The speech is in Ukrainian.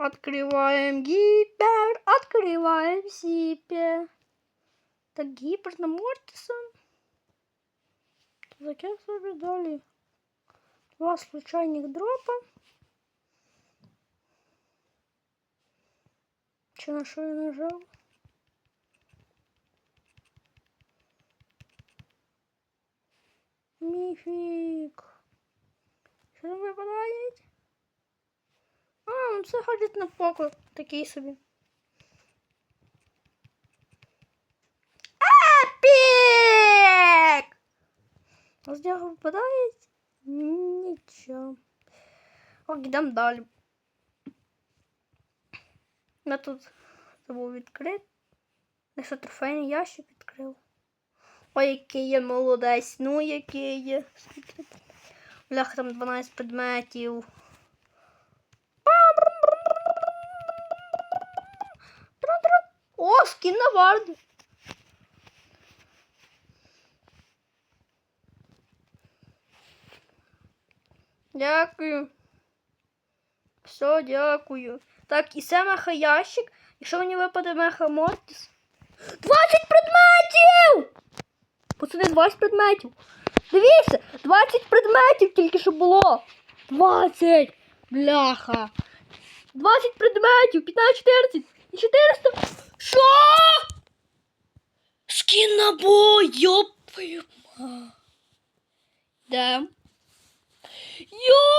Открываем гипер, открываем зипер. Так, гипер на Мортиса. Таке собі далі. Два случайних дропа. Чи на що я нажав? Міфік. Що там випадає? А, ну це ходить на поку. Такий собі. Епік! З нього випадає? Нічого. Ок, йдемо далі. Я тут забув відкрити. Я що трофейний ящик відкрив. Ой, який я молодець, ну який є. Бляха, там 12 предметів. На варду. Дякую. Все, дякую. Так, і це меха ящик. Якщо мені випаде меха Мортіс. 20 предметів! Пацани, 20 предметів. Дивіться, 20 предметів тільки що було. 20! Бляха. 20 предметів, 15, 14 і 400. Що? Скін набой, йопаю. Да. Ёб